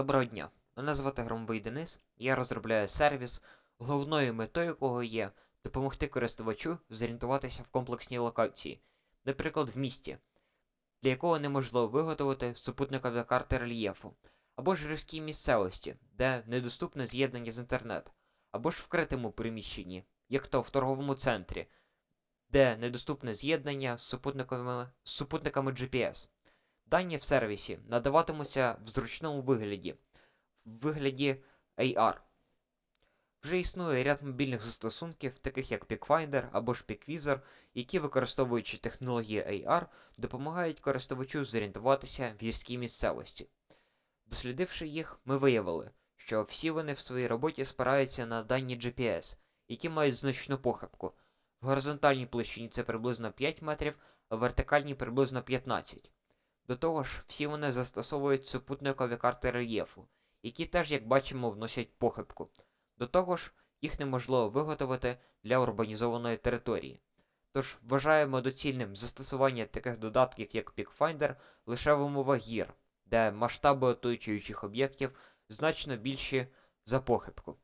Доброго дня! Мене звати Громовий Денис, я розробляю сервіс, головною метою якого є допомогти користувачу зорієнтуватися в комплексній локації, наприклад, в місті, для якого неможливо виготовити супутникові карти рельєфу, або ж гірській місцевості, де недоступне з'єднання з інтернет, або ж вкритому приміщенні, як то в торговому центрі, де недоступне з'єднання з супутниками, з супутниками GPS. Дані в сервісі надаватимуться в зручному вигляді, в вигляді AR. Вже існує ряд мобільних застосунків, таких як PickFinder або ж PickWizard, які, використовуючи технології AR, допомагають користувачу зорієнтуватися в гірській місцевості. Дослідивши їх, ми виявили, що всі вони в своїй роботі спираються на дані GPS, які мають значну похибку. В горизонтальній площині це приблизно 5 метрів, а в вертикальній приблизно 15. До того ж, всі вони застосовують супутникові карти рельєфу, які теж, як бачимо, вносять похибку. До того ж, їх неможливо виготовити для урбанізованої території. Тож вважаємо доцільним застосування таких додатків, як PickFinder, лише в умовах гір, де масштаби оточуючих об'єктів значно більші за похибку.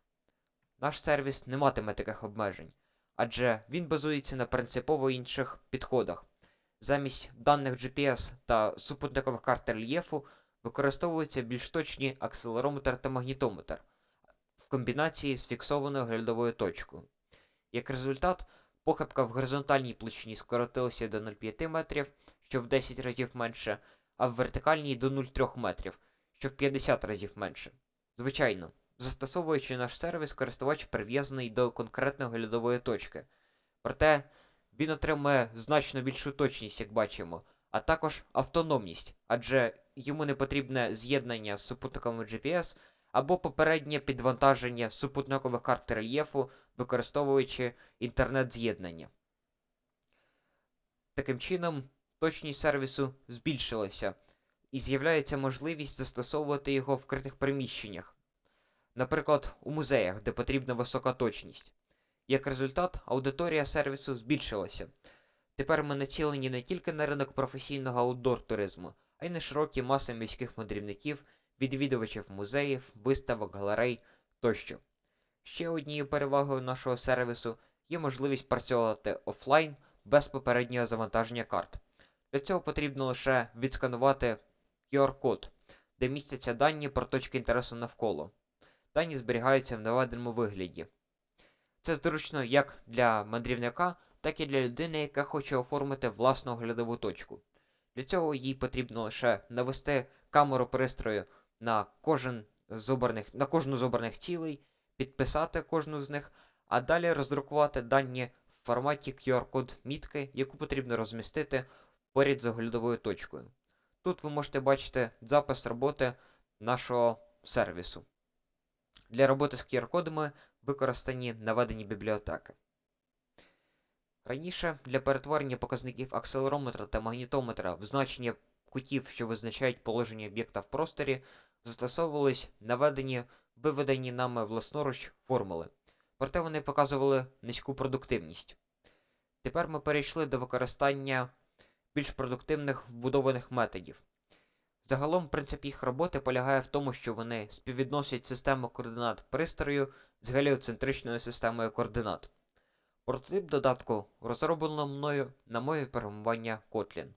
Наш сервіс не матиме таких обмежень, адже він базується на принципово інших підходах. Замість даних GPS та супутникових карт рельєфу використовуються більш точні акселерометр та магнітометр в комбінації з фіксованою глядовою точкою. Як результат, похибка в горизонтальній площині скоротилася до 0,5 метрів, що в 10 разів менше, а в вертикальній до 0,3 метрів, що в 50 разів менше. Звичайно, застосовуючи наш сервіс, користувач прив'язаний до конкретної глядової точки. Проте він отримує значно більшу точність, як бачимо, а також автономність, адже йому не потрібне з'єднання з супутниками GPS або попереднє підвантаження супутникових карт рельєфу, використовуючи інтернет-з'єднання. Таким чином, точність сервісу збільшилася і з'являється можливість застосовувати його в вкритих приміщеннях, наприклад, у музеях, де потрібна висока точність. Як результат, аудиторія сервісу збільшилася. Тепер ми націлені не тільки на ринок професійного аутдор туризму, а й на широкі маси міських мандрівників, відвідувачів музеїв, виставок, галерей тощо. Ще однією перевагою нашого сервісу є можливість працювати офлайн без попереднього завантаження карт. Для цього потрібно лише відсканувати QR-код, де містяться дані про точки інтересу навколо. Дані зберігаються в наведеному вигляді. Це зручно як для мандрівника, так і для людини, яка хоче оформити власну оглядову точку. Для цього їй потрібно лише навести камеру пристрою на кожен з обраних, на кожну з обраних цілей, підписати кожну з них, а далі роздрукувати дані в форматі QR-код мітки, яку потрібно розмістити поряд з оглядовою точкою. Тут ви можете бачити запис роботи нашого сервісу. Для роботи з QR-кодами використані наведені бібліотеки. Раніше для перетворення показників акселерометра та магнітометра в значення кутів, що визначають положення об'єкта в просторі, застосовувались наведені виведені нами власноруч формули, проте вони показували низьку продуктивність. Тепер ми перейшли до використання більш продуктивних вбудованих методів. Загалом принцип їх роботи полягає в тому, що вони співвідносять систему координат пристрою з геліоцентричною системою координат. Прототип додатку розроблено мною на мові програмування Kotlin.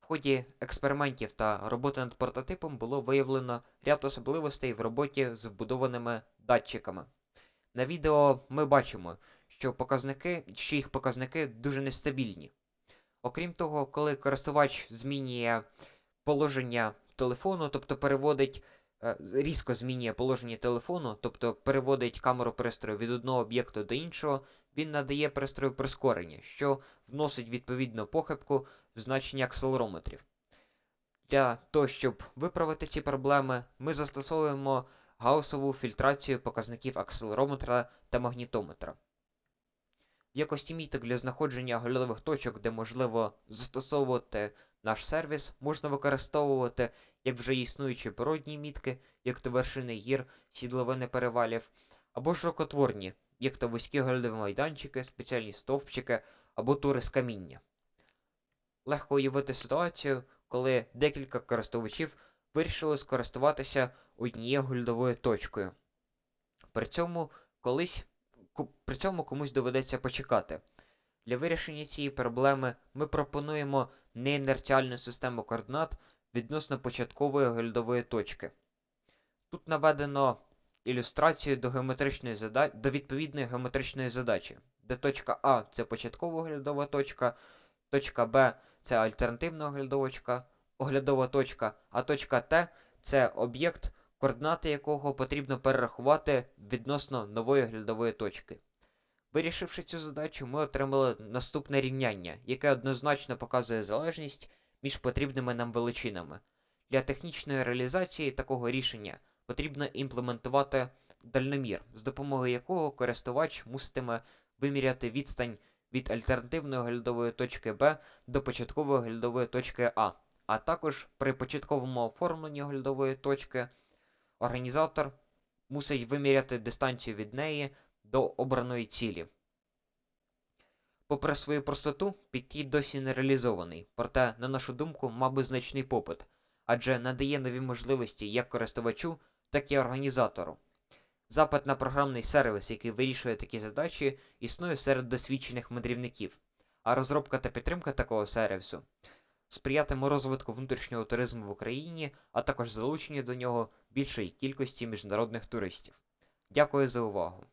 В ході експериментів та роботи над прототипом було виявлено ряд особливостей в роботі з вбудованими датчиками. На відео ми бачимо, що показники, що їх показники дуже нестабільні. Окрім того, коли користувач змінює положення телефону, тобто переводить, е, різко змінює положення телефону, тобто переводить камеру пристрою від одного об'єкту до іншого, він надає пристрою прискорення, що вносить відповідну похибку в значення акселерометрів. Для того, щоб виправити ці проблеми, ми застосовуємо гаусову фільтрацію показників акселерометра та магнітометра. Якості міток для знаходження оглядових точок, де можливо застосовувати наш сервіс, можна використовувати як вже існуючі природні мітки, як то вершини гір, сідловини перевалів, або ж рукотворні, як то вузькі оглядові майданчики, спеціальні стовпчики або тури з каміння. Легко уявити ситуацію, коли декілька користувачів вирішили скористуватися однією гольдовою точкою. При цьому колись при цьому комусь доведеться почекати. Для вирішення цієї проблеми ми пропонуємо неінерціальну систему координат відносно початкової гольдової точки. Тут наведено ілюстрацію до геометричної зада... до відповідної геометричної задачі, де точка А це початкова оглядова точка, точка Б це альтернативна оглядова точка, а точка Т це об'єкт, координати якого потрібно перерахувати відносно нової оглядової точки. Вирішивши цю задачу, ми отримали наступне рівняння, яке однозначно показує залежність між потрібними нам величинами. Для технічної реалізації такого рішення потрібно імплементувати дальномір, з допомогою якого користувач муситиме виміряти відстань від альтернативної оглядової точки Б до початкової оглядової точки А, а також при початковому оформленні оглядової точки організатор мусить виміряти дистанцію від неї до обраної цілі. Попри свою простоту, підхід досі не реалізований, проте, на нашу думку, мав би значний попит, адже надає нові можливості як користувачу, так і організатору. Запит на програмний сервіс, який вирішує такі задачі, існує серед досвідчених мандрівників, а розробка та підтримка такого сервісу сприятиме розвитку внутрішнього туризму в Україні, а також залученню до нього більшої кількості міжнародних туристів. Дякую за увагу!